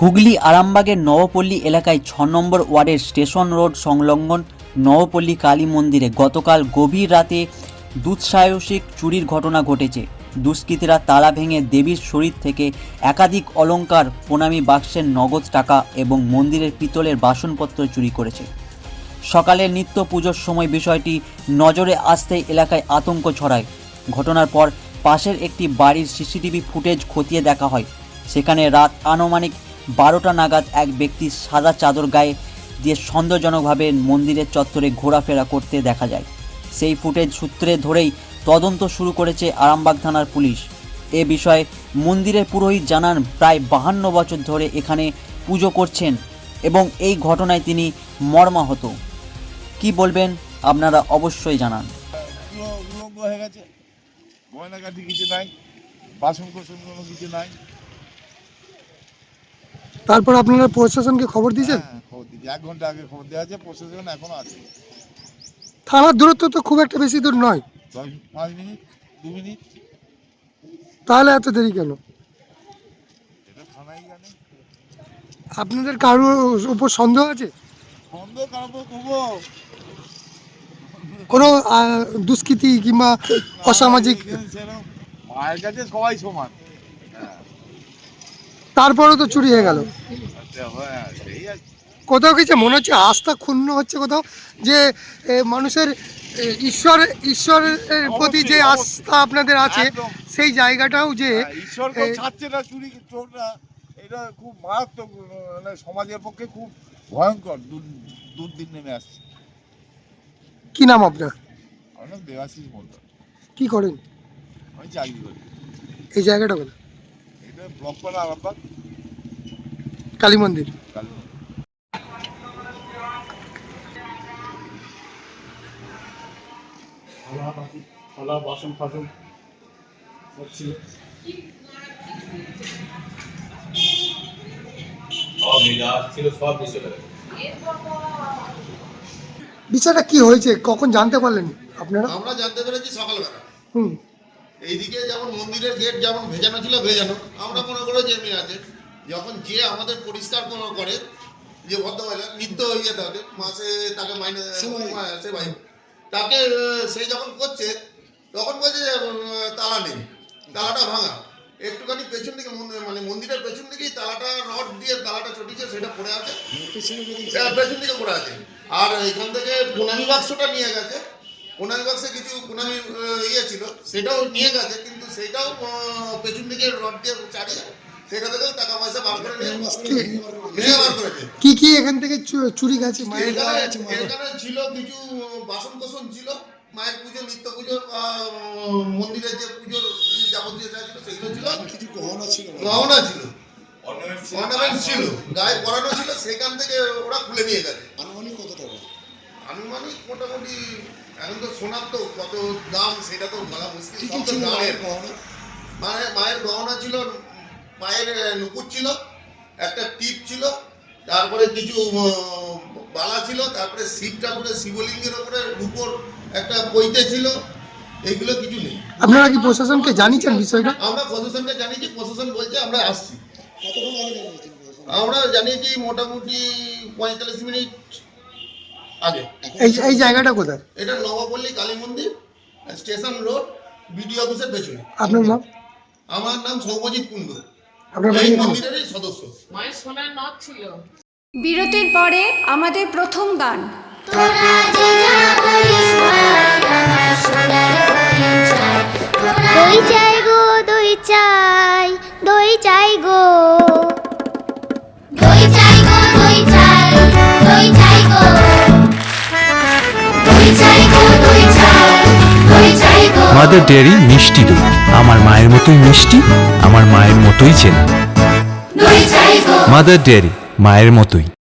হুগলি আরামবাগের নবপল্লী এলাকায় ছ নম্বর ওয়ার্ডের স্টেশন রোড সংলগ্ন নবপল্লী কালী মন্দিরে গতকাল গভীর রাতে দুঃসাহসিক চুরির ঘটনা ঘটেছে। দুষ্কৃতীরা তালা ভেঙে দেবীর শরীর থেকে একাধিক অলঙ্কার প্রণামী বাক্সের নগদ টাকা এবং মন্দিরের পিতলের বাসনপত্র চুরি করেছে। সকালে নিত্য পুজোর সময় বিষয়টি নজরে আসতেই এলাকায় আতঙ্ক ছড়ায়। ঘটনার পর পাশের একটি বাড়ির সিসিটিভি ফুটেজ খতিয়ে দেখা হয়। সেখানে রাত আনুমানিক বারোটা নাগাদ এক ব্যক্তি সাদা চাদর গায়ে দিয়ে সন্দেহজনকভাবে মন্দিরের চত্বরে ঘোরাফেরা করতে দেখা যায়। সেই ফুটেজ সূত্রে ধরেই তদন্ত শুরু করেছে আরামবাগ থানার পুলিশ। এ বিষয়ে মন্দিরের পুরোহিত জানান, প্রায় বাহান্ন বছর ধরে এখানে পুজো করছেন এবং এই ঘটনায় তিনি মর্মাহত। কি বলবেন? আপনারা অবশ্যই জানান। হয়ে গেছে। কিছু নাই, বাসন কোসন কোনো কিছু নাই। তারপর আপনারা প্রশাসনকে খবর দিয়েছেন? হ্যাঁ খবর দিচ্ছি এক ঘণ্টা আগে খবর দেওয়া আছে প্রশাসন এখনও আছে। থানার দূরত্ব তো খুব একটা বেশি দূর নয়। দশ পাঁচ মিনিট দু মিনিট। তাহলে এত দেরি কেন? এটা থানায় জানে। আপনাদের কারোর উপর সন্দেহ আছে? বন্ধ কারও করব কোনো আহ, দুষ্কৃতি কিংবা অসামাজিক এখানে সেরকম মায়ের কাছে সবাই সমান। হ্যাঁ তারপরেও তো চুরি হয়ে গেল। কোথাও কিছু মনে হচ্ছে আস্থা ক্ষুণ্ণ হচ্ছে কোথাও? যে মানুষের ঈশ্বর ঈশ্বরের প্রতি যে আস্থা আপনাদের আছে সেই জায়গাটাও যে হ্যাঁ, ছাড়ছে না চুরি চোরটা এটা খুব মারাত্মক মানে সমাজের পক্ষে খুব ভয়ঙ্কর দুর্দিন নেমে আসছে। কি নাম আপনার? অনেক দেবাশিস বলতো কি করেন? আমি চাকরি করি। এই জায়গাটা কোথায়? ব্লক পাড়া আরামবাগ। কালী মন্দির। থালা বাসন ফাসন সব ছিল। গেছে বিষয়টা কি হয়েছে? কখন জানতে পারলেন আপনারা? আমরা জানতে পেরেছি সকালবেলা। হুম। এইদিকে যেমন মন্দিরের গেট যেমন ভেজানো ছিল ভেজানো। আমরা মনে করে যে মেয়ে আছে। যখন যে আমাদের পরিষ্কার কোনো করে যে ভদ্রমহিলা নিত্য ইয়ে থাকে মাসে তাকে মাইনে হ্যাঁ, সেবাই তাকে সে যখন করছে তখন বলছে যে তালা নেই তালাটা ভাঙা। একটুখানি পেছন দিকে মন- মানে মন্দিরের পেছন দিকেই তালাটা রড দিয়ে তালাটা চটিছে সেটা পড়ে আছে। হ্যাঁ, পেছন দিকে পড়ে আছে। আর এখান থেকে প্রণামী বাক্সটা নিয়ে গেছে। প্রণামী বাক্সে কিছু আহ, ইয়ে ছিল সেটাও নিয়ে গেছে কিন্তু সেটাও পেছন দিকে রড দিয়ে চালিয়ে সেটা থেকেও টাকা পয়সা বার করে নিয়ে ভেঙে বার করেছে। কি কি এখান থেকে চুরি গেছে? মায়ের এখানে ছিল কিছু বাসন কোসন ছিল মায়ের পুজো নিত্য পুজো মন্দিরের যে পুজোর যাবতীয় যা ছিল সেগুলো ছিল। কিছু গহনা ছিল? গহনা ছিল। অর্নামেন্ট ছিল। গায়ে পরানো ছিল সেখান থেকে ওরা খুলে নিয়ে গেছে। আনুমানিক কত টাকা? আনুমানিক মোটামুটি এখন তো সোনার তো কত দাম সেটা তো বলা মুশকিল। মায়ের গহনা। মায়ের মায়ের গহনা ছিল পায়ের নুপুর ছিল একটা টিপ ছিল তারপরে কিছু বালা ছিল তারপরে শিব ঠাকুরের শিবলিঙ্গের ওপরে রূপোর একটা পৈতে ছিল এগুলো কিছু নেই। আপনারা কি প্রশাসনকে জানিয়েছেন বিষয়টা? আমরা প্রশাসনকে জানিয়েছি প্রশাসন বলছে আমরা আসছি? আমরা জানিয়েছি মোটামুটি পঁয়তাল্লিশ মিনিট আগে। এই এই জায়গাটা কোথায়? এটা নবাপল্লী কালী মন্দির স্টেশন রোড বিডিও অফিসের পেছনে। আপনার নাম? আমার নাম সৌভজিৎ কুন্ডু আপনার? মন্দিরেরই সদস্য। মায়ের সোনার নথ ছিল। বিরতির পরে আমাদের প্রথম গান। দই চাই গো মাদার ডেয়ারি মিষ্টি দুধ। আমার মায়ের মতোই মিষ্টি আমার মায়ের মতোই চেনা মাদার ডেয়ারি মায়ের মতোই।